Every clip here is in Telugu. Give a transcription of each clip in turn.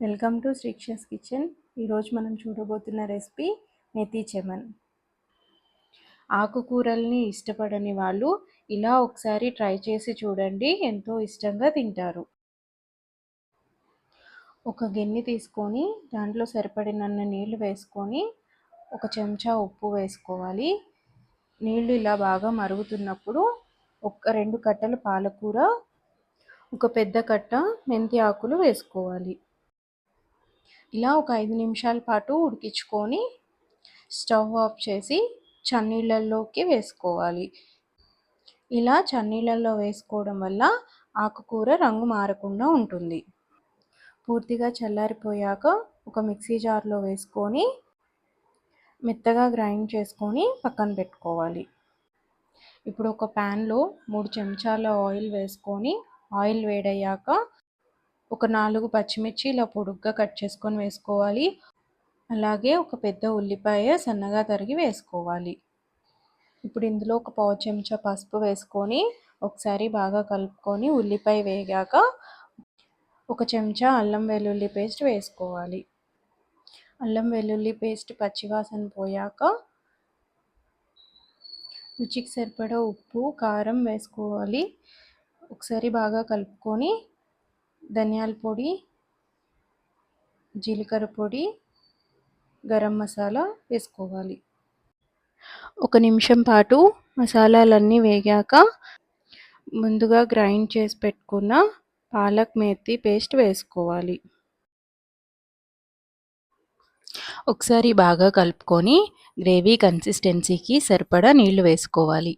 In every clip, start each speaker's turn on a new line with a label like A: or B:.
A: Welcome to శ్రీక్షస్ kitchen. ఈరోజు మనం చూడబోతున్న రెసిపీ మెతి చెమన్. ఆకుకూరల్ని ఇష్టపడని వాళ్ళు ఇలా ఒకసారి ట్రై చేసి చూడండి ఎంతో ఇష్టంగా తింటారు. ఒక గిన్నె తీసుకొని దాంట్లో సరిపడినన్న నీళ్ళు వేసుకొని ఒక చెంచా ఉప్పు వేసుకోవాలి. నీళ్ళు ఇలా బాగా మరుగుతున్నప్పుడు ఒక రెండు కట్టలు పాలకూర ఒక పెద్ద కట్ట మెంతి ఆకులు వేసుకోవాలి. ఇలా ఒక ఐదు నిమిషాల పాటు ఉడికించుకొని స్టవ్ ఆఫ్ చేసి చన్నీళ్ళల్లోకి వేసుకోవాలి. ఇలా చన్నీళ్ళల్లో వేసుకోవడం వల్ల ఆకుకూర రంగు మారకుండా ఉంటుంది. పూర్తిగా చల్లారిపోయాక ఒక మిక్సీ జార్లో వేసుకొని మెత్తగా గ్రైండ్ చేసుకొని పక్కన పెట్టుకోవాలి. ఇప్పుడు ఒక ప్యాన్లో మూడు చెంచాల ఆయిల్ వేసుకొని ఆయిల్ వేడయ్యాక ఒక నాలుగు పచ్చిమిర్చి ఇలా పొడుగ్గా కట్ చేసుకొని వేసుకోవాలి. అలాగే ఒక పెద్ద ఉల్లిపాయ సన్నగా తరిగి వేసుకోవాలి. ఇప్పుడు ఇందులో ఒక పావు చెంచా పసుపు వేసుకొని ఒకసారి బాగా కలుపుకొని ఉల్లిపాయ వేగాక ఒక చెంచా అల్లం వెల్లుల్లి పేస్ట్ వేసుకోవాలి. అల్లం వెల్లుల్లి పేస్ట్ పచ్చివాసన పోయాక రుచికి సరిపడా ఉప్పు కారం వేసుకోవాలి. ఒకసారి బాగా కలుపుకొని ధనియాల పొడి జీలకర్ర పొడి గరం మసాలా వేసుకోవాలి. ఒక నిమిషం పాటు మసాలాలన్నీ వేగాక ముందుగా గ్రైండ్ చేసి పెట్టుకున్న పాలక్ మేతి పేస్ట్ వేసుకోవాలి. ఒకసారి బాగా కలుపుకొని గ్రేవీ కన్సిస్టెన్సీకి సరిపడా నీళ్ళు వేసుకోవాలి.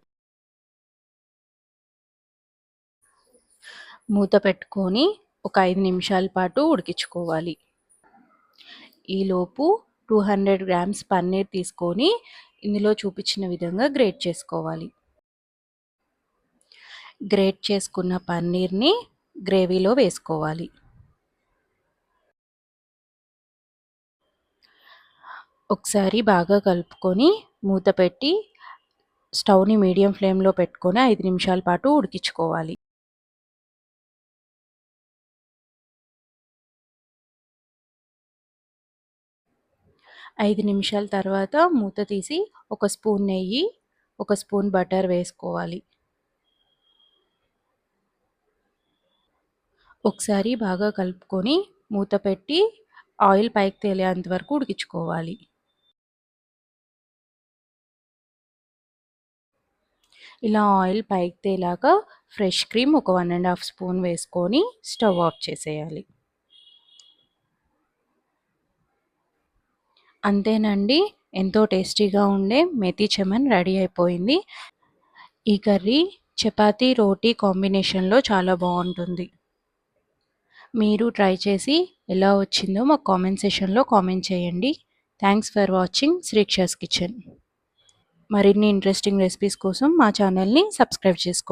A: మూత పెట్టుకొని ఒక ఐదు నిమిషాల పాటు ఉడికించుకోవాలి. ఈలోపు టూ హండ్రెడ్ గ్రామ్స్ పన్నీర్ తీసుకొని ఇందులో చూపించిన విధంగా గ్రేట్ చేసుకోవాలి. గ్రేట్ చేసుకున్న పన్నీర్ని గ్రేవీలో వేసుకోవాలి. ఒకసారి బాగా కలుపుకొని మూత పెట్టి స్టవ్ని మీడియం ఫ్లేమ్లో పెట్టుకొని ఐదు నిమిషాల పాటు ఉడికించుకోవాలి. ఐదు నిమిషాల తర్వాత మూత తీసి ఒక స్పూన్ నెయ్యి ఒక స్పూన్ బటర్ వేసుకోవాలి. ఒకసారి బాగా కలుపుకొని మూత పెట్టి ఆయిల్ పైకి తేలేంత వరకు ఉడికించుకోవాలి. ఇలా ఆయిల్ పైకి తేలాక ఫ్రెష్ క్రీమ్ ఒక వన్ అండ్ హాఫ్ స్పూన్ వేసుకొని స్టవ్ ఆఫ్ చేసేయాలి. అంతేనండి. ఎంతో టేస్టీగా ఉండే మెతి చెమన్ రెడీ అయిపోయింది. ఈ కర్రీ చపాతీ రోటీ కాంబినేషన్లో చాలా బాగుంటుంది. మీరు ట్రై చేసి ఎలా వచ్చిందో మా కామెంట్ సెషన్లో కామెంట్ చేయండి. Thanks for watching Sreeksha's kitchen. మరిన్ని ఇంట్రెస్టింగ్ రెసిపీస్ కోసం మా ఛానల్ని సబ్స్క్రైబ్ చేసుకోండి